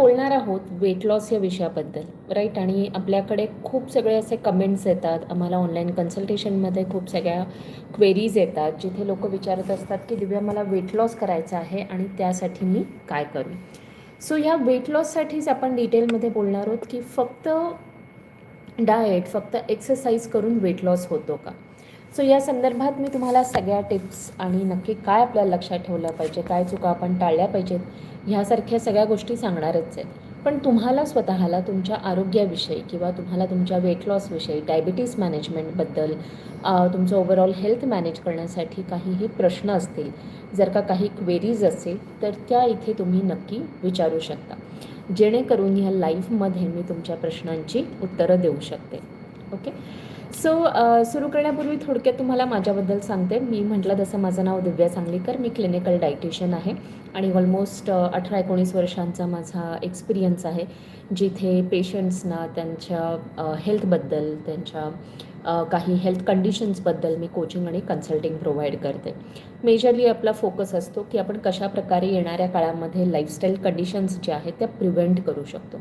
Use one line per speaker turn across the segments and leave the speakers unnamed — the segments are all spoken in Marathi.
बोलणार आहोत वेट लॉस या विषयाबद्दल राईट आणि आपल्याकडे खूप सगळे असे कमेंट्स येतात. आम्हाला ऑनलाईन कन्सल्टेशनमध्ये खूप सगळ्या क्वेरीज येतात. जिथे लोक विचारत असतात की दिव्या मला वेट लॉस करायचं आहे आणि त्यासाठी मी काय करू? सो ह्या वेट लॉससाठीच आपण डिटेलमध्ये बोलणार आहोत की फक्त डाएट फक्त एक्सरसाइज करून वेट लॉस होतो का? सो या संदर्भात मी तुम्हाला सगळ्या टिप्स आणि नक्की काय आपल्याला लक्षात ठेवलं पाहिजे काय चुका आपण टाळल्या पाहिजेत ह्यासारख्या सगळ्या गोष्टी सांगणारच आहेत. पण तुम्हाला स्वतःला तुमच्या आरोग्याविषयी किंवा तुम्हाला तुमच्या वेट लॉसविषयी डायबिटीस मॅनेजमेंटबद्दल तुमचं ओव्हरऑल हेल्थ मॅनेज करण्यासाठी काहीही प्रश्न असतील जर का काही क्वेरीज असेल तर त्या इथे तुम्ही नक्की विचारू शकता. जेणेकरून ह्या लाईफमध्ये मी तुमच्या प्रश्नांची उत्तरं देऊ शकते. ओके सो uh, सुरू करण्यापूर्वी थोडक्यात तुम्हाला माझ्याबद्दल सांगते. मी म्हटलं तसं माझं नाव दिव्या सांगलीकर. मी क्लिनिकल डायटिशियन आहे आणि ऑलमोस्ट uh, अठरा एकोणीस वर्षांचा माझा एक्सपिरियन्स आहे. जिथे पेशंट्सना त्यांच्या uh, हेल्थबद्दल त्यांच्या काही हेल्थ कंडिशन्सबद्दल मी कोचिंग आणि कन्सल्टिंग प्रोव्हाइड करते. मेजरली आपला फोकस असतो की आपण कशाप्रकारे येणाऱ्या काळामध्ये लाईफस्टाईल कंडिशन्स ज्या आहेत त्या प्रिव्हेंट करू शकतो.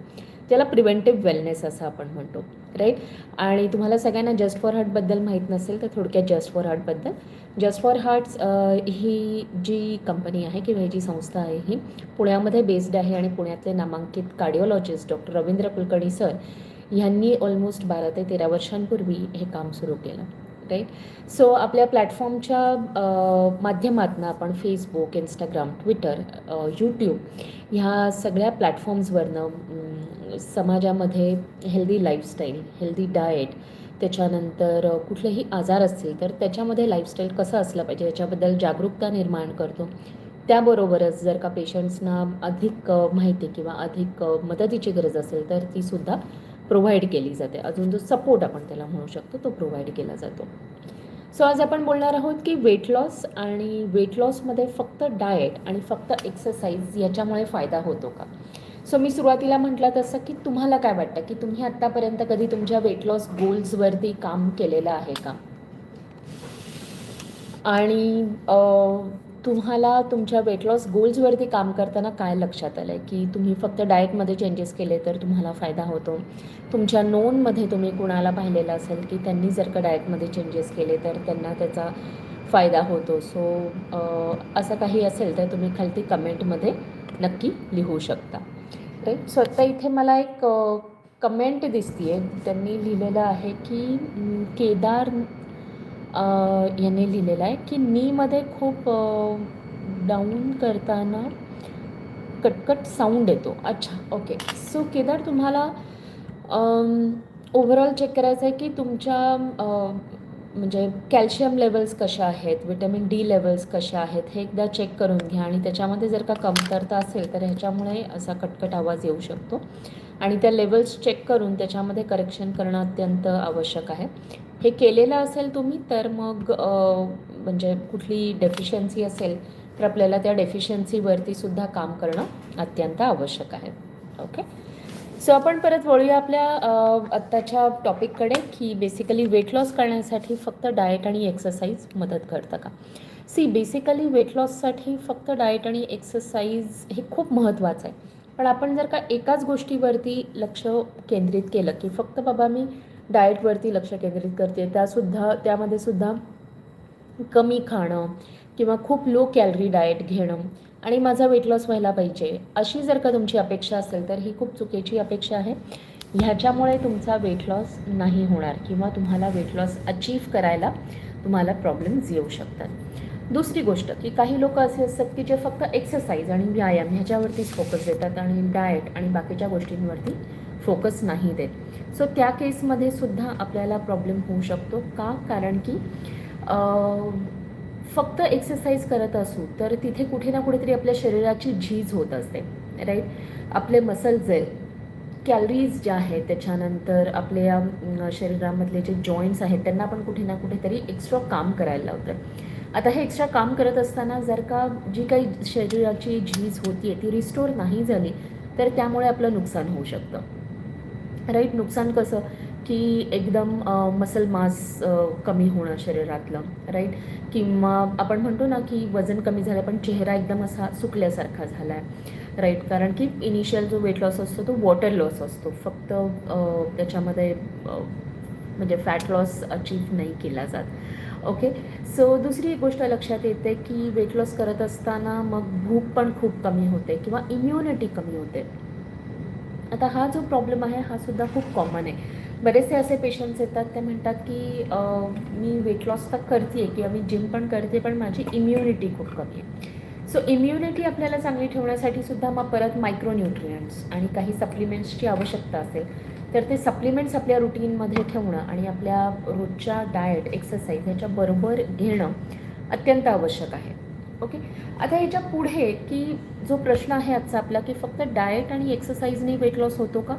त्याला प्रिव्हेंटिव्ह वेलनेस असं आपण म्हणतो राईट आणि तुम्हाला सगळ्यांना जस्ट फॉर हार्टबद्दल माहीत नसेल तर थोडक्यात जस्ट फॉर हार्टबद्दल जस्ट फॉर हार्ट्स ही जी कंपनी आहे किंवा ही जी संस्था आहे ही पुण्यामध्ये बेस्ड आहे आणि पुण्यातले नामांकित cardiologist doctor Ravindra Kulkarni sir ह्यांनी ऑलमोस्ट बारा ते तेरा वर्षांपूर्वी हे काम सुरू केलं राईट सो आपल्या प्लॅटफॉर्मच्या माध्यमातून आपण फेसबुक इंस्टाग्राम ट्विटर यूट्यूब ह्या सगळ्या प्लॅटफॉर्म्सवरनं समाजामध्ये हेल्दी लाईफस्टाईल हेल्दी डाएट त्याच्यानंतर कुठलेही आजार असतील तर त्याच्यामध्ये लाईफस्टाईल कसं असलं पाहिजे याच्याबद्दल जागरूकता निर्माण करतो. त्याबरोबरच जर का पेशंट्सना अधिक माहिती किंवा अधिक मदतीची गरज असेल तर ती सुद्धा प्रोव्हाइड केली जाते. अजून जो सपोर्ट आपण त्याला म्हणू शकतो तो प्रोव्हाइड केला जातो. सो आज आपण बोलणार आहोत की वेट लॉस आणि वेट लॉसमध्ये फक्त डाएट आणि फक्त एक्सरसाइज याच्यामुळे फायदा होतो का? सो मी सुरुवातीला म्हटलं तसं की तुम्हाला काय वाटतं? की तुम्ही आत्तापर्यंत कधी तुमच्या वेट लॉस गोल्सवरती काम केलेलं आहे का? आणि तुम्हाला तुमच्या वेट लॉस गोल्सवरती काम करताना काय लक्षात आलं आहे की तुम्ही फक्त डाएटमध्ये चेंजेस केले तर तुम्हाला फायदा होतो. तुमच्या नोनमध्ये तुम्ही कुणाला पाहिलेलं असेल की त्यांनी जर का डाएटमध्ये चेंजेस केले तर त्यांना त्याचा फायदा होतो. सो असं काही असेल तर तुम्ही खालती कमेंटमध्ये नक्की लिहू शकता. राईट स्वतः इथे मला एक कमेंट दिसते आहे त्यांनी लिहिलेलं आहे की केदार यांनी लिहिलेलं आहे की नीमध्ये खूप डाऊन करताना कटकट साऊंड येतो. अच्छा ओके सो केदार तुम्हाला ओव्हरऑल चेक करायचं आहे की तुमच्या म्हणजे कॅल्शियम लेवल्स कशा आहेत विटॅमिन डी लेवल्स कशा आहेत हे एकदा चेक करून घ्या आणि त्याच्यामध्ये जर का कमतरता असेल तर ह्याच्यामुळे असा कटकट आवाज येऊ शकतो. आणि त्या लेवल्स चेक करून त्याच्यामध्ये करेक्शन करणं अत्यंत आवश्यक आहे. हे केलेलं असेल तुम्ही तर मग म्हणजे कुठली डेफिशियन्सी असेल तर आपल्याला त्या डेफिशियन्सीवरती सुद्धा काम करणं अत्यंत आवश्यक आहे. ओके सो आपण परत वळूया आपल्या आत्ताच्या टॉपिककडे की बेसिकली वेट लॉस करण्यासाठी फक्त डाएट आणि एक्सरसाइज मदत करतं का? सी बेसिकली वेट लॉससाठी फक्त डाएट आणि एक्सरसाइज हे खूप महत्त्वाचं आहे. पण आपण जर का एकाच गोष्टीवरती लक्ष केंद्रित केलं की फक्त बाबा मी डाएटवरती लक्ष केंद्रित करते त्यासुद्धा त्यामध्ये सुद्धा कमी खाणं किंवा खूप लो कॅलरी डाएट घेणं आणि माझा वेट लॉस व्हायला पाहिजे. अशी जर का तुमची अपेक्षा असेल तर ही खूप चुकीची अपेक्षा आहे. ह्याच्यामुळे तुमचा वेट लॉस नाही होणार किंवा तुम्हाला वेट लॉस अचीव करायला तुम्हाला प्रॉब्लेम्स येऊ शकतात. दुसरी गोष्ट की काही लोक असे असतात की जे फक्त एक्सरसाइज आणि व्यायाम ह्याच्यावरतीच फोकस देतात आणि डाएट आणि बाकीच्या गोष्टींवरती फोकस नाही देत. सो त्या केसमध्ये सुद्धा आपल्याला प्रॉब्लेम होऊ शकतो. का? कारण की फक्त एक्सरसाइज करत असू तर तिथे कुठे ना कुठेतरी आपल्या शरीराची झीज होत असते राईट आपले मसल्स आहेत कॅलरीज ज्या आहेत त्याच्यानंतर आपल्या शरीरामधले जे जॉईंट्स आहेत त्यांना आपण कुठे ना कुठेतरी एक्स्ट्रा काम करायला लावतं. आता हे एक्स्ट्रा काम करत असताना जर का जी काही शरीराची झीज होती ती रिस्टोर नाही झाली तर त्यामुळे आपलं नुकसान होऊ शकतं. राईट नुकसान कसं? की एकदम मसल मास कमी होणं शरीरातलं राईट किंवा आपण म्हणतो ना की वजन कमी झालं पण चेहरा एकदम असा सुकल्यासारखा झाला आहे राईट कारण की इनिशियल जो वेट लॉस असतो तो वॉटर लॉस असतो. फक्त त्याच्यामध्ये म्हणजे फॅट लॉस अचीव नाही केला जात. ओके सो दुसरी एक गोष्ट लक्षात येते की वेट लॉस करत असताना मग भूक पण खूप कमी होते किंवा इम्युनिटी कमी होते. आता हा जो प्रॉब्लेम आहे हा सुद्धा खूप कॉमन आहे. बरेचसे असे पेशंट्स येतात ते म्हणतात की मी वेट लॉस तर करते किंवा मी जिम पण करते पण माझी इम्युनिटी खूप कमी आहे. सो इम्युनिटी आपल्याला चांगली ठेवण्यासाठी सुद्धा मग परत मायक्रोन्यूट्रियंट्स आणि काही सप्लिमेंट्सची आवश्यकता असेल तर ते सप्लिमेंट्स आपल्या रुटीनमध्ये ठेवणं आणि आपल्या रोजच्या डाएट एक्सरसाइज ह्याच्याबरोबर घेणं अत्यंत आवश्यक आहे. ओके आता ह्याच्या पुढे की जो प्रश्न आहे आजचा आपला की फक्त डाएट आणि एक्सरसाइजने वेट लॉस होतो का?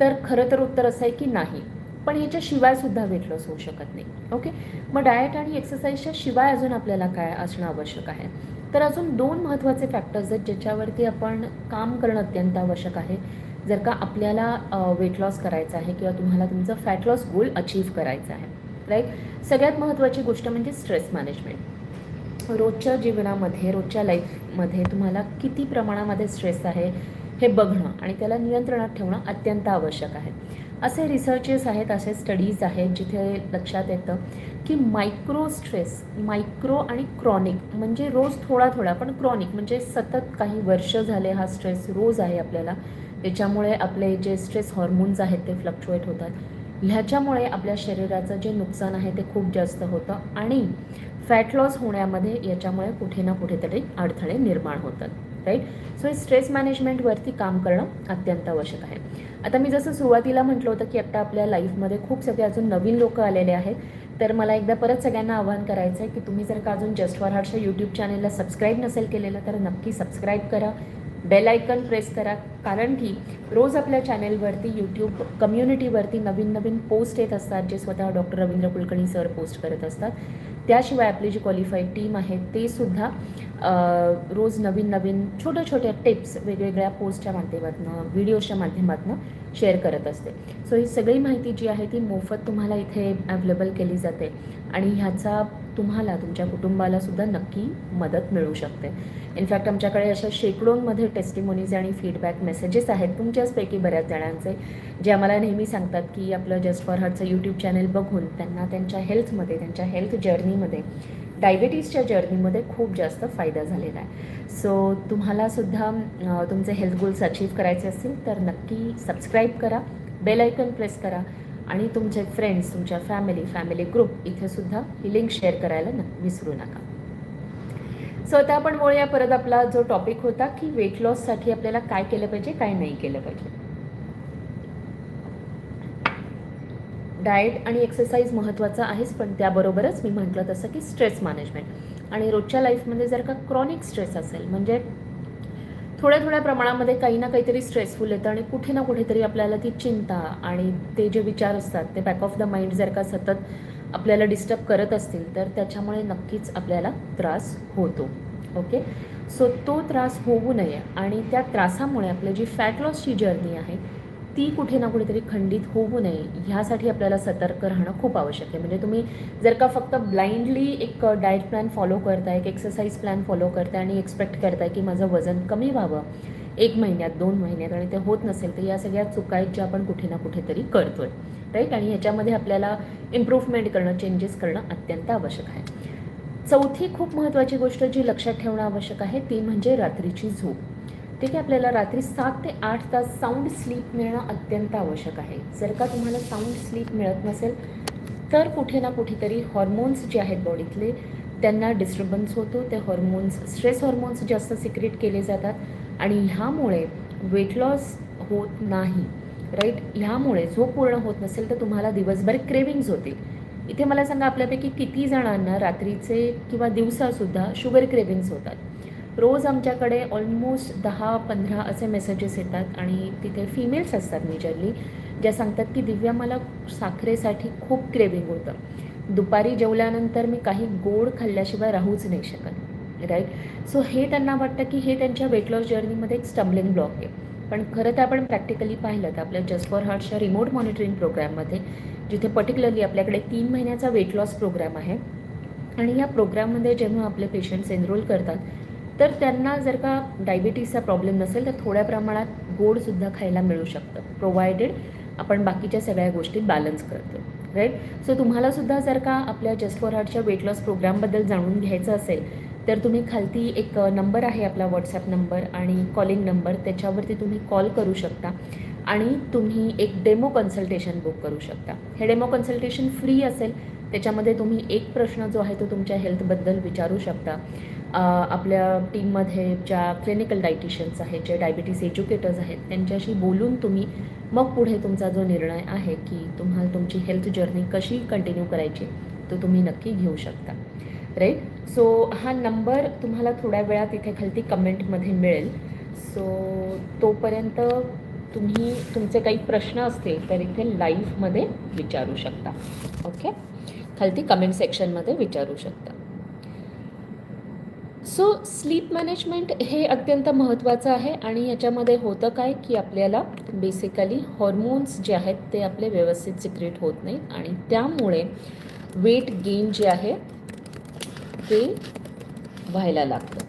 तर खरं तर उत्तर असं आहे की नाही. पण ह्याच्याशिवाय सुद्धा वेट लॉस होऊ शकत नाही. ओके मग डाएट आणि एक्सरसाइजच्या शिवाय अजून आपल्याला काय असणं आवश्यक आहे? तर अजून दोन महत्त्वाचे फॅक्टर्स आहेत ज्याच्यावरती आपण काम करणं अत्यंत आवश्यक आहे. जर का आपल्याला वेट लॉस करायचं आहे किंवा तुम्हाला तुमचं फॅट लॉस गोल अचीव करायचं आहे. राईट सगळ्यात महत्त्वाची गोष्ट म्हणजे स्ट्रेस मॅनेजमेंट रोजच्या जीवनामध्ये रोजच्या लाईफमध्ये तुम्हाला किती प्रमाणामध्ये स्ट्रेस आहे? हे बघणं आणि त्याला नियंत्रणात ठेवणं अत्यंत आवश्यक आहे. असे रिसर्चेस आहेत असे स्टडीज आहेत जिथे लक्षात येतं की मायक्रो स्ट्रेस मायक्रो आणि क्रॉनिक म्हणजे रोज थोडा थोडा पण क्रॉनिक म्हणजे सतत काही वर्ष झाले हा स्ट्रेस रोज आहे आपल्याला. त्याच्यामुळे आपले जे स्ट्रेस हॉर्मोन्स आहेत ते फ्लक्च्युएट होतात. ह्याच्यामुळे आपल्या शरीराचं जे नुकसान आहे ते खूप जास्त होतं आणि फॅट लॉस होण्यामध्ये याच्यामुळे कुठे ना कुठेतरी अडथळे निर्माण होतात. राईट? सो हे स्ट्रेस मॅनेजमेंटवरती काम करणं अत्यंत आवश्यक आहे. आता मी जसं सुरुवातीला म्हटलं होतं की आता आपल्या लाईफमध्ये खूप सगळे अजून नवीन लोक आलेले आहेत. तर मला एकदा परत सगळ्यांना आवाहन करायचं आहे की तुम्ही जर का अजून जस्ट फॉर हार्टच्या यूट्यूब चॅनेलला सबस्क्राईब नसेल केलेलं तर नक्की सबस्क्राईब करा. बेल आयकन प्रेस करा. कारण की रोज आपल्या चॅनेलवरती यूट्यूब कम्युनिटीवरती नवीन नवीन पोस्ट येत असतात जे स्वतः doctor Ravindra Kulkarni sir post करत असतात. त्याशिवाय आपली जी क्वालिफाईड टीम आहे ते सुद्धा रोज नवीन नवीन छोट्या छोट्या टिप्स वेगवेगळ्या पोस्टच्या माध्यमातून व्हिडिओच्या माध्यमातून शेअर करत असते. सो ही सगळी माहिती जी आहे ती मोफत तुम्हाला इथे अवेलेबल केली जाते आणि ह्याचा तुम्हाला तुमच्या कुटुंबालासुद्धा नक्की मदत मिळू शकते. इनफॅक्ट आमच्याकडे अशा शेकडोंमध्ये टेस्टिमोनीज आणि फीडबॅक मेसेजेस आहेत. तुमच्याचपैकी बऱ्याच जणांचे जे आम्हाला नेहमी सांगतात की आपलं जस्ट फॉर हार्टचं यूट्यूब चॅनल बघून त्यांना त्यांच्या हेल्थमध्ये त्यांच्या हेल्थ जर्नीमध्ये डायबेटीजच्या जर्नीमध्ये खूप जास्त फायदा झालेला आहे. सो तुम्हालासुद्धा तुमचे हेल्थ गोल्स अचीव करायचे असतील तर नक्की सबस्क्राईब करा बेल आयकन प्रेस करा आणि तुमचे फ्रेंड्स तुमच्या फॅमिली फॅमिली ग्रुप इथेसुद्धा ही लिंक शेअर करायला न विसरू नका. सो आता आपण बोलूया परत आपला जो टॉपिक होता की वेट लॉससाठी आपल्याला काय केलं पाहिजे काय नाही केलं पाहिजे. डाएट आणि एक्सरसाइज महत्त्वाचा आहेच पण त्याबरोबरच मी म्हटलं तसं की स्ट्रेस मॅनेजमेंट. आणि रोजच्या लाईफमध्ये जर का क्रॉनिक स्ट्रेस असेल म्हणजे थोड्या थोड्या प्रमाणामध्ये काही ना काहीतरी स्ट्रेसफुल येतं आणि कुठे ना कुठेतरी आपल्याला ती चिंता आणि ते जे विचार असतात ते बॅक ऑफ द माइंड जर का सतत आपल्याला डिस्टर्ब करत असतील तर त्याच्यामुळे नक्कीच आपल्याला त्रास होतो. ओके सो तो त्रास होऊ नये आणि त्या त्रासामुळे आपली जी फॅट लॉसची जर्नी आहे ती कुठे ना कुठेतरी खंडित होऊ नये ह्यासाठी आपल्याला सतर्क राहणं खूप आवश्यक आहे. म्हणजे तुम्ही जर का फक्त ब्लाइंडली एक डाएट प्लॅन फॉलो करताय एक एक्सरसाइज प्लॅन फॉलो करताय आणि एक्सपेक्ट करताय की माझं वजन कमी व्हावं एक महिन्यात दोन महिन्यात आणि ते होत नसेल तर या सगळ्या चुका आहेत ज्या आपण कुठे ना कुठेतरी करतोय. राईट आणि ह्याच्यामध्ये आपल्याला इम्प्रूव्हमेंट करणं चेंजेस करणं अत्यंत आवश्यक आहे. चौथी खूप महत्त्वाची गोष्ट जी लक्षात ठेवणं आवश्यक आहे ती म्हणजे रात्रीची झोप. ते की आपल्याला रात्री सात ते आठ तास साऊंड स्लीप मिळणं अत्यंत आवश्यक आहे. जर का तुम्हाला साऊंड स्लीप मिळत नसेल तर कुठे ना कुठेतरी हॉर्मोन्स जे आहेत बॉडीतले त्यांना डिस्टर्बन्स होतो. ते हॉर्मोन्स स्ट्रेस हॉर्मोन्स जास्त सिक्रेट केले जातात. आणि ह्यामुळे वेट लॉस होत नाही राईट ह्यामुळे झोप पूर्ण होत नसेल तर तुम्हाला दिवसभर क्रेविंग्ज होतील इथे मला सांगा आपल्यापैकी किती जणांना रात्रीचे किंवा दिवसासुद्धा शुगर क्रेविंग्स होतात? रोज आमच्याकडे ऑलमोस्ट दहा पंधरा असे मेसेजेस येतात आणि तिथे फिमेल्स असतात मेजरली ज्या सांगतात की दिव्या मला साखरेसाठी खूप क्रेविंग होतं. दुपारी जेवल्यानंतर मी काही गोड खाल्ल्याशिवाय राहूच नाही शकत राईट सो हे त्यांना वाटतं की हे त्यांच्या वेट लॉस जर्नीमध्ये एक स्टम्बलिंग ब्लॉक आहे. पण खरं तर आपण प्रॅक्टिकली पाहिलं तर आपल्या जस्ट फॉर हार्टच्या रिमोट मॉनिटरिंग प्रोग्राममध्ये जिथे पर्टिक्युलरली आपल्याकडे तीन महिन्याचा वेट लॉस प्रोग्राम आहे आणि या प्रोग्राममध्ये जेव्हा आपले पेशंट्स एनरोल करतात तर त्यांना जर का डायबिटीसचा प्रॉब्लेम नसेल तर थोड्या प्रमाणात गोडसुद्धा खायला मिळू शकतं. प्रोव्हायडेड आपण बाकीच्या सगळ्या गोष्टी बॅलन्स करतो. राईट सो तुम्हालासुद्धा जर का आपल्या जस्ट फॉर हार्टच्या वेट लॉस प्रोग्रामबद्दल जाणून घ्यायचं असेल तर तुम्ही खालती एक नंबर आहे आपला व्हॉट्सॲप नंबर आणि कॉलिंग नंबर त्याच्यावरती तुम्ही कॉल करू शकता आणि तुम्ही एक डेमो कन्सल्टेशन बुक करू शकता. हे डेमो कन्सल्टेशन फ्री असेल. त्याच्यामध्ये तुम्ही एक प्रश्न जो आहे तो तुमच्या हेल्थबद्दल विचारू शकता. आपल्या टीममध्ये ज्या क्लिनिकल डायटिशियन्स आहेत जे डायबिटीस एज्युकेटर्स आहेत त्यांच्याशी बोलून तुम्ही मग पुढे तुमचा जो निर्णय आहे की तुम्हाला तुमची हेल्थ जर्नी कशी कंटिन्यू करायची तो तुम्ही नक्की घेऊ शकता. राईट सो हा नंबर तुम्हाला थोड्या वेळात इथे खालती कमेंटमध्ये मिळेल. सो तोपर्यंत तुम्ही तुमचे काही प्रश्न असतील तर इथे लाईव्हमध्ये विचारू शकता. ओके खालती कमेंट सेक्शनमध्ये विचारू शकता. सो स्लीप मॅनेजमेंट हे अत्यंत महत्त्वाचं आहे आणि याच्यामध्ये होतं काय की आपल्याला बेसिकली हॉर्मोन्स जे आहेत ते आपले व्यवस्थित सिक्रेट होत नाहीत आणि त्यामुळे वेट गेन जे आहे ते व्हायला लागतं.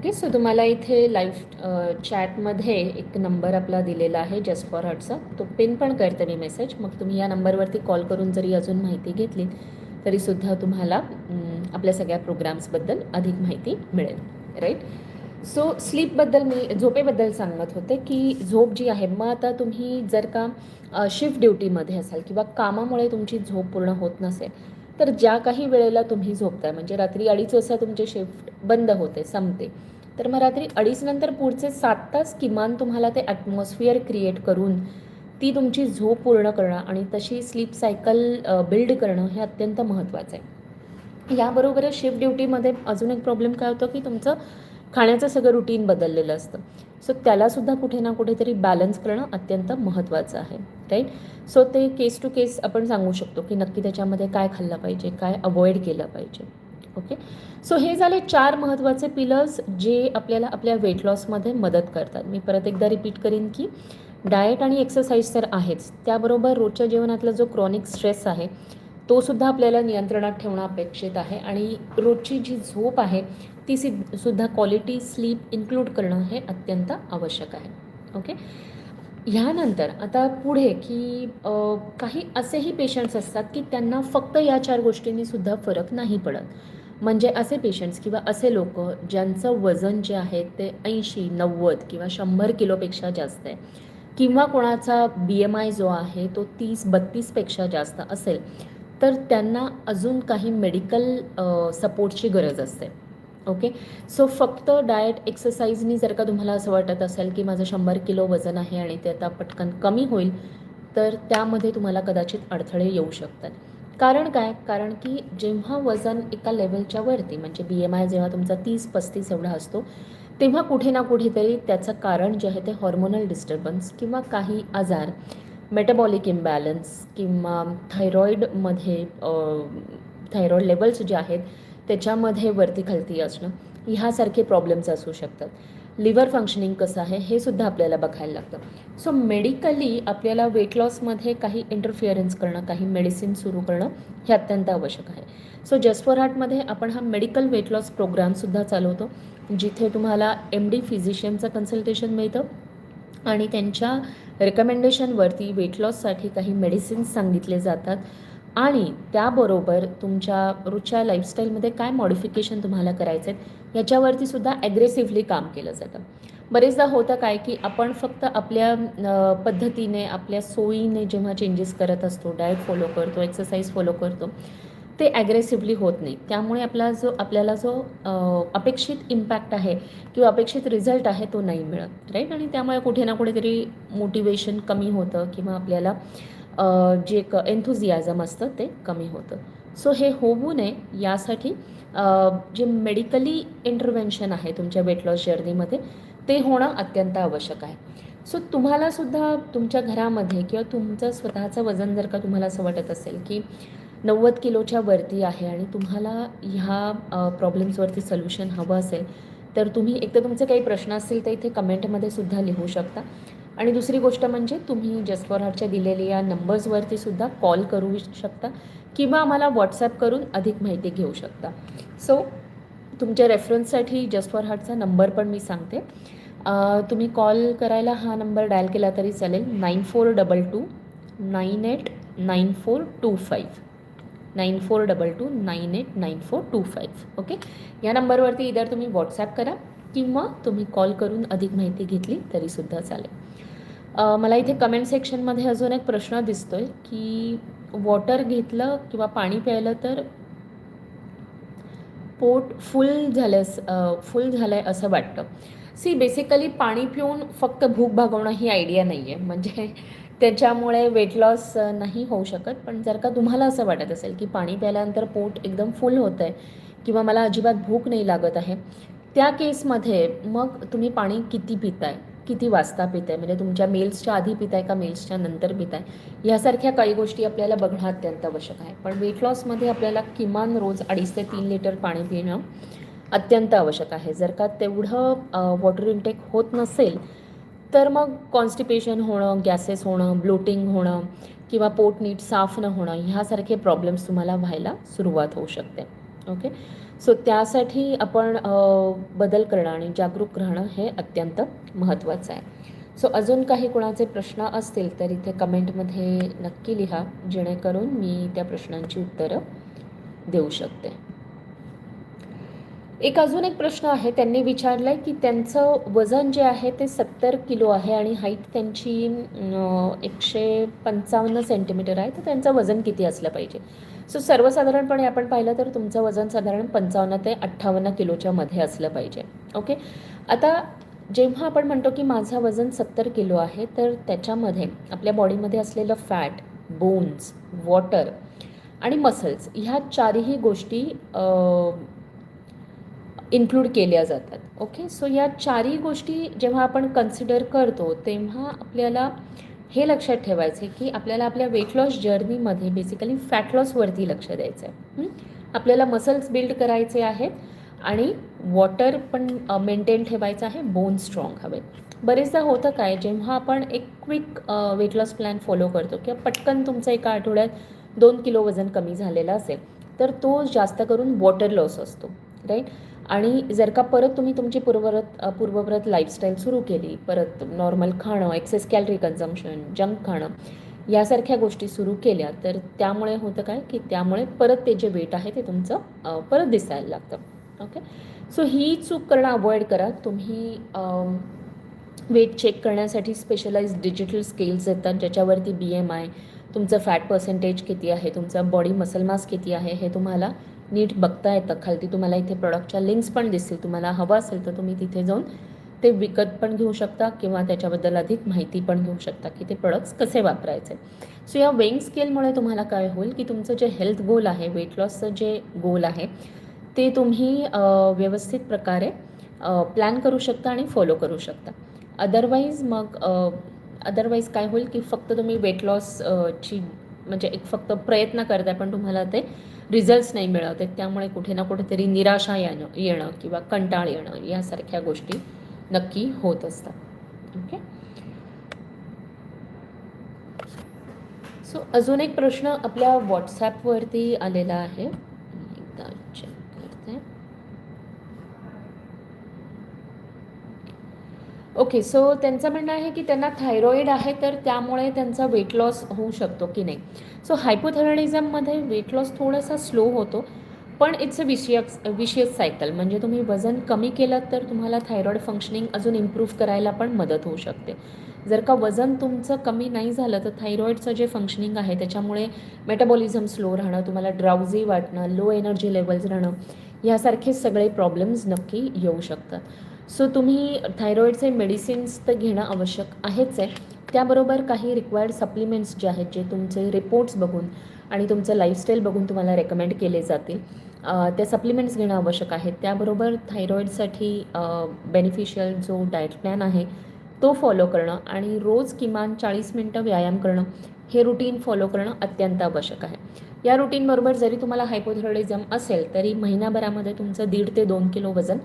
ओके सो तुम्हाला इथे लाईव्ह चॅटमध्ये एक नंबर आपला दिलेला आहे जस्ट फॉर हॉटचा तो पिन पण करते मी मेसेज मग तुम्ही या नंबरवरती कॉल करून जरी अजून माहिती घेतली तरीसुद्धा तुम्हाला आपल्या सगळ्या प्रोग्राम्सबद्दल अधिक माहिती मिळेल. राईट सो स्लीपबद्दल मी झोपेबद्दल सांगत होते की झोप जी आहे मग आता तुम्ही जर का शिफ्ट ड्युटीमध्ये असाल किंवा कामामुळे तुमची झोप पूर्ण होत नसेल तर ज्या काही वेळेला तुम्ही झोपताय म्हणजे रात्री अडीच वाजता तुमची शिफ्ट बंद होते संपते तर मग रात्री अडीच नंतर पुढचे सात तास किमान तुम्हाला ते ॲटमॉस्फिअर क्रिएट करून ती तुमची झोप पूर्ण करणं आणि तशी स्लीप सायकल बिल्ड करणं हे अत्यंत महत्त्वाचं आहे. याबरोबरच शिफ्ट ड्युटीमध्ये अजून एक प्रॉब्लेम काय होतो की तुमचं खाण्याचं सगळं रुटीन बदललेलं असतं. सो त्यालासुद्धा कुठे ना कुठेतरी बॅलन्स करणं अत्यंत महत्त्वाचं आहे राईट सो ते केस टू केस आपण सांगू शकतो की नक्की त्याच्यामध्ये काय खाल्लं पाहिजे काय अवॉइड केलं पाहिजे ओके सो हे झाले चार महत्त्वाचे पिलर्स जे आपल्याला आपल्या वेट लॉसमध्ये मदत करतात. मी परत एकदा रिपीट करीन की डाएट आणि एक्सरसाइज तर आहेच. त्याबरोबर रोजच्या जीवनातला जो क्रॉनिक स्ट्रेस आहे तो सुद्धा आपल्याला नियंत्रणात ठेवणं अपेक्षित आहे. आणि रोजची जी झोप आहे ती सि सुद्धा क्वालिटी स्लीप इन्क्लूड करणं हे अत्यंत आवश्यक आहे. ओके ह्यानंतर आता पुढे की काही असेही पेशंट्स असतात की त्यांना फक्त या चार गोष्टींनी सुद्धा फरक नाही पडत. म्हणजे असे पेशंट्स किंवा असे लोक ज्यांचं वजन जे आहे ते ऐंशी नव्वद किंवा शंभर किलोपेक्षा जास्त आहे. किंवा कोणाचा बी एम आय जो आहे तो तीस बत्तीसपेक्षा जास्त असेल तर त्यांना अजून काही मेडिकल सपोर्टची गरज असते. ओके सो फक्त डाएट एक्सरसाइजनी जर का तुम्हाला असं वाटत असेल की माझं शंभर किलो वजन आहे आणि ते आता पटकन कमी होईल तर त्यामध्ये तुम्हाला कदाचित अडथळे येऊ शकतात. कारण काय? कारण की जेव्हा वजन एका लेवलच्या वरती म्हणजे बी एम आय जेव्हा तुमचा तीस पस्तीस एवढा असतो तेव्हा कुठे ना कुठेतरी त्याचं कारण जे आहे ते हॉर्मोनल डिस्टर्बन्स किंवा काही आजार मेटाबॉलिक इम्बॅलन्स किंवा थायरॉईडमध्ये थायरॉईड लेवल्स जे आहेत त्याच्यामध्ये वरती खालती असणं ह्यासारखे प्रॉब्लेम्स असू शकतात. लिव्हर फंक्शनिंग कसं आहे हे सुद्धा आपल्याला बघायला लागतं. सो मेडिकली आपल्याला वेट लॉसमध्ये काही इंटरफिअरन्स करणं काही मेडिसिन सुरू करणं हे अत्यंत आवश्यक आहे. सो जस्ट फॉर हार्टमध्ये आपण हा मेडिकल वेट लॉस प्रोग्रामसुद्धा चालवतो जिथे तुम्हाला एम डी फिजिशियनचं कन्सल्टेशन मिळतं. आणि त्यांच्या रेकमेंडेशनवरती वेट लॉससाठी काही मेडिसिन्स सांगितले जातात. आणि त्याबरोबर तुमच्या रोजच्या लाईफस्टाईलमध्ये काय मॉडिफिकेशन तुम्हाला करायचं आहे याच्यावरती सुद्धा ॲग्रेसिव्हली काम केलं जातं. बरेचदा होतं काय की आपण फक्त आपल्या पद्धतीने आपल्या सोयीने जेव्हा चेंजेस करत असतो डाएट फॉलो करतो एक्सरसाइज फॉलो करतो ते ॲग्रेसिव्हली होत नाही. त्यामुळे आपला जो आपल्याला जो अपेक्षित इम्पॅक्ट आहे किंवा अपेक्षित रिझल्ट आहे तो नाही मिळत राईट आणि त्यामुळे कुठे ना कुठेतरी मोटिवेशन कमी होतं किंवा आपल्याला जे क एन्थुझियाझम असतं ते कमी होतं. सो हे होऊ नये यासाठी जे मेडिकली इंटरव्हेन्शन आहे तुमच्या वेट लॉस जर्नीमध्ये ते होणं अत्यंत आवश्यक आहे. सो तुम्हालासुद्धा तुमच्या घरामध्ये किंवा तुमचं स्वतःचं वजन जर का तुम्हाला असं वाटत असेल की नव्वद किलोच्या वरती आहे आणि तुम्हाला ह्या प्रॉब्लेम्सवरती सोल्युशन हवं असेल तर तुम्ही एक तर तुमचे काही प्रश्न असतील तर इथे कमेंटमध्ये सुद्धा लिहू शकता. आणि दुसरी गोष्ट म्हणजे तुम्ही जस्ट फॉर हार्टच्या दिलेल्या या नंबर्सवरती सुद्धा कॉल करू शकता किंवा आम्हाला व्हॉट्सॲप करून अधिक माहिती घेऊ शकता. सो तुमच्या रेफरन्ससाठी जस्ट फॉर हार्टचा नंबर पण मी सांगते. तुम्ही कॉल करायला हा नंबर डायल केला तरी चालेल. Nine four double two nine eight nine four two five nine four double two nine eight nine four two five okay या नंबरवरती इधर तुम्ही व्हॉट्सॲप करा किंवा तुम्ही कॉल करून अधिक माहिती घेतली तरीसुद्धा चालेल मला इथे कमेंट सेक्शनमध्ये अजून एक प्रश्न दिसतो आहे की वॉटर घेतलं किंवा पाणी प्यायलं तर पोट फुल झालं फुल झालं आहे असं वाटतं सी बेसिकली पाणी पिऊन फक्त भूक भागवणं ही आयडिया नाही आहे म्हणजे त्याच्यामुळे वेट लॉस नाही होऊ शकत. पण जर का तुम्हाला असं वाटत असेल की पाणी प्यायल्यानंतर पोट एकदम फुल होतं आहे किंवा मला अजिबात भूक नाही लागत आहे त्या केसमध्ये मग तुम्ही पाणी किती पिताय? किती वाजता पिताय? म्हणजे तुमच्या मेल्सच्या आधी पिताय का मेल्सच्या नंतर पिताय? यासारख्या काही गोष्टी आपल्याला बघणं अत्यंत आवश्यक आहे. पण वेट लॉसमध्ये आपल्याला किमान रोज अडीच ते तीन लिटर पाणी पिणं अत्यंत आवश्यक आहे. जर का तेवढं वॉटर इनटेक होत नसेल तर मग कॉन्स्टिपेशन होणं गॅसेस होणं ब्लोटिंग होणं किंवा पोट नीट साफ न होणं ह्यासारखे प्रॉब्लेम्स तुम्हाला व्हायला सुरुवात होऊ शकते. ओके सो त्यासाठी आपण बदल करणं आणि जागरूक राहणं हे अत्यंत महत्त्वाचं आहे. सो अजून काही कोणाचे प्रश्न असतील तर इथे कमेंटमध्ये नक्की लिहा जेणेकरून मी त्या प्रश्नांची उत्तरं देऊ शकते. एक अजून एक प्रश्न आहे त्यांनी विचारला आहे की त्यांचं वजन जे आहे ते सत्तर किलो आहे आणि हाईट त्यांची एकशे पंचावन्न सेंटीमीटर आहे तर त्यांचं वजन किती असलं पाहिजे? सो सर्वसाधारणपणे आपण पाहिलं तर तुमचं वजन साधारण पंचावन्न ते अठ्ठावन्न किलोच्या मध्ये असलं पाहिजे. ओके आता जेव्हा आपण म्हणतो की माझं वजन सत्तर किलो आहे तर त्याच्यामध्ये आपल्या बॉडीमध्ये असलेलं फॅट बोन्स वॉटर आणि मसल्स ह्या चारही गोष्टी इन्क्लूड केल्या जातात. ओके सो या चारही गोष्टी जेव्हा आपण कन्सिडर करतो तेव्हा आपल्याला हे लक्षात ठेवायचं आहे की आपल्याला आपल्या वेट लॉस जर्नीमध्ये बेसिकली फॅट लॉसवरती लक्ष द्यायचं आहे आपल्याला मसल्स बिल्ड करायचे आहेत आणि वॉटर पण मेंटेन ठेवायचं आहे बोन स्ट्रॉंग हवे बरेचदा होतं काय जेव्हा आपण एक quick weight loss plan follow करतो किंवा पटकन तुमचं एका आठवड्यात दोन किलो वजन कमी झालेलं असेल तर तो जास्त करून वॉटर लॉस असतो. राईट आणि जर का परत तुम्ही तुमची पूर्वरत पूर्वव्रत लाईफस्टाईल सुरू केली परत नॉर्मल खाणं एक्सेस कॅलरी कन्झम्पशन जंक खाणं यासारख्या गोष्टी सुरू केल्या तर त्यामुळे होतं काय की त्यामुळे परत ते जे वेट आहे ते तुमचं परत दिसायला लागतं. ओके सो ही चूक करणं अवॉइड करा. तुम्ही वेट चेक करण्यासाठी स्पेशलाइज डिजिटल स्केल्स येतात ज्याच्यावरती बी एम आय तुमचं फॅट पर्सेंटेज किती आहे तुमचा बॉडी मसल मास किती आहे हे तुम्हाला नीट बघता येतं. खालती तुम्हाला इथे प्रॉडक्टच्या लिंक्स पण दिसतील. तुम्हाला हवं असेल तर तुम्ही तिथे जाऊन ते विकत पण घेऊ शकता किंवा त्याच्याबद्दल अधिक माहिती पण घेऊ शकता की ते प्रोडक्ट्स कसे वापरायचे. सो या वेईंग स्केलमुळे तुम्हाला काय होईल की तुमचं जे हेल्थ गोल आहे वेट लॉसचं जे गोल आहे ते तुम्ही व्यवस्थित प्रकारे प्लॅन करू शकता आणि फॉलो करू शकता. अदरवाईज मग अदरवाईज काय होईल की फक्त तुम्ही वेट लॉसची म्हणजे एक फक्त प्रयत्न करताय पण तुम्हाला ते रिझल्ट्स नाही मिळत आहेत. त्यामुळे कुठे ना कुठेतरी निराशा येणं येणं किंवा कंटाळ येणं यासारख्या गोष्टी नक्की होत असतात. ओके सो अजून एक प्रश्न आपल्या व्हॉट्सॲपवरती आलेला आहे एकदा चेक करते ओके सो त्यांचं म्हणणं आहे की त्यांना थायरॉईड आहे तर त्यामुळे त्यांचा वेट लॉस होऊ शकतो की नाही. सो हायपोथायरॉइडिझममध्ये वेट लॉस थोडासा स्लो होतो पण it's a vicious vicious cycle म्हणजे तुम्ही वजन कमी केलं तर तुम्हाला थायरॉईड फंक्शनिंग अजून इम्प्रूव्ह करायला पण मदत होऊ शकते. जर का वजन तुमचं कमी नाही झालं तर थायरॉईडचं जे फंक्शनिंग आहे त्याच्यामुळे मेटाबॉलिझम स्लो राहणं तुम्हाला ड्राउझी वाटणं लो एनर्जी लेवल्स राहणं यासारखे सगळे प्रॉब्लेम्स नक्की येऊ शकतात. सो तुम्ही थायरॉईडचे मेडिसिन्स तर घेणं आवश्यक आहेच आहे. त्याबरोबर काही रिक्वायर्ड सप्लिमेंट्स जे आहेत जे तुमचे रिपोर्ट्स बघून आणि तुमचं लाईफस्टाईल बघून तुम्हाला रेकमेंड केले जातील. त्या सप्लिमेंट्स घेणं आवश्यक आहे. त्याबरोबर थायरॉईडसाठी बेनिफिशियल जो डाएट प्लॅन आहे तो फॉलो करणं आणि रोज किमान चाळीस मिनटं व्यायाम करणं हे रुटीन फॉलो करणं अत्यंत आवश्यक आहे. या रुटीनबरोबर जरी तुम्हाला हायपोथायरॉइडिझम असेल तरी महिनाभरामध्ये तुमचं दीड ते दोन किलो वजन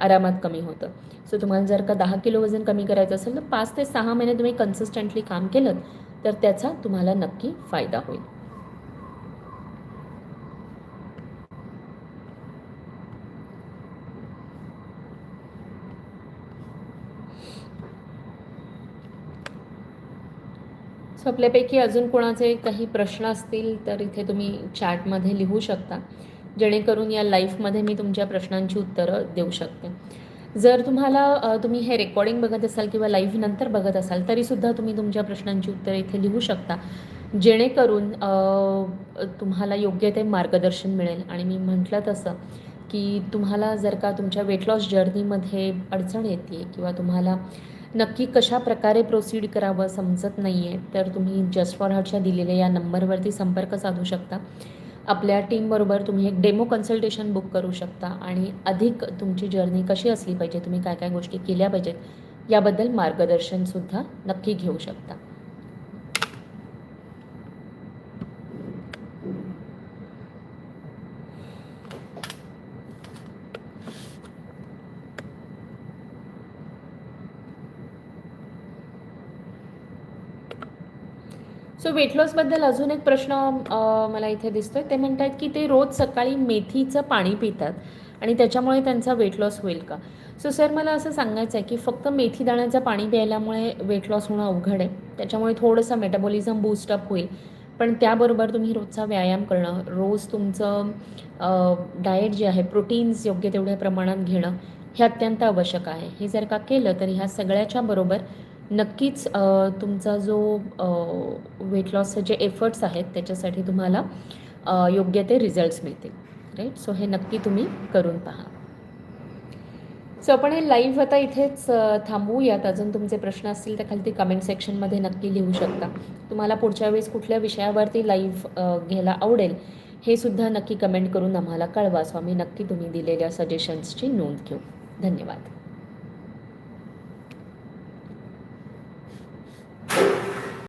आरामात कमी होतं. सो तुम्हाला जर का दहा किलो वजन कमी करायचं असेल तर पाच ते सहा महिने तुम्ही कन्सिस्टंटली काम केलं तर त्याचा तुम्हाला नक्की फायदा होईल. सो आपल्यापैकी अजून कोणाचे काही प्रश्न असतील तर इथे तुम्ही चॅटमध्ये लिहू शकता. जेणेकरून या लाईफमध्ये मी तुमच्या प्रश्नांची उत्तरं देऊ शकते. जर तुम्हाला तुम्ही हे रेकॉर्डिंग बघत असाल किंवा लाईव्ह नंतर बघत असाल तरीसुद्धा तुम्ही तुमच्या प्रश्नांची उत्तरं इथे लिहू शकता. जेणेकरून तुम्हाला योग्य ते मार्गदर्शन मिळेल. आणि मी म्हटलं तसं की तुम्हाला जर का तुमच्या वेट लॉस जर्नीमध्ये अडचण येते किंवा तुम्हाला नक्की कशा प्रकारे प्रोसीड करावं समजत नाही आहे तर तुम्ही जस्ट फॉर हार्टच्या दिलेल्या या नंबरवरती संपर्क साधू शकता. आपल्या टीमबरोबर तुम्ही एक डेमो कन्सल्टेशन बुक करू शकता आणि अधिक तुमची जर्नी कशी असली पाहिजे तुम्ही काय काय गोष्टी केल्या पाहिजेत याबद्दल मार्गदर्शनसुद्धा नक्की घेऊ शकता. सो वेट लॉसबद्दल अजून एक प्रश्न मला इथे दिसतोय. ते म्हणतात की ते रोज सकाळी मेथीचं पाणी पितात आणि त्याच्यामुळे त्यांचा वेट लॉस होईल का? सो सर मला असं सांगायचं आहे की फक्त मेथी दाण्याचं पाणी प्यायल्यामुळे वेट लॉस होणं अवघड आहे. त्याच्यामुळे थोडंसं मेटाबॉलिझम बूस्टअप होईल. पण त्याबरोबर तुम्ही रोजचा व्यायाम करणं रोज तुमचं डाएट जे आहे प्रोटीन्स योग्य तेवढ्या प्रमाणात घेणं हे अत्यंत आवश्यक आहे. हे जर का केलं तर ह्या सगळ्याच्या बरोबर नक्कीच तुमचा जो वेट लॉसचे जे एफर्ट्स आहेत त्याच्यासाठी तुम्हाला योग्य ते रिझल्ट्स मिळतील. राईट सो हे नक्की तुम्ही करून पहा. सो आपण हे लाईव्ह आता इथेच थांबवूयात. अजून तुमचे प्रश्न असतील तर खाली ते कमेंट सेक्शनमध्ये नक्की लिहू शकता. तुम्हाला पुढच्या वेळेस कुठल्या विषयावरती लाईव्ह घ्यायला आवडेल हे सुद्धा नक्की कमेंट करून आम्हाला कळवा. सो आम्ही नक्की तुम्ही दिलेल्या सजेशन्सची नोंद घेऊ. धन्यवाद.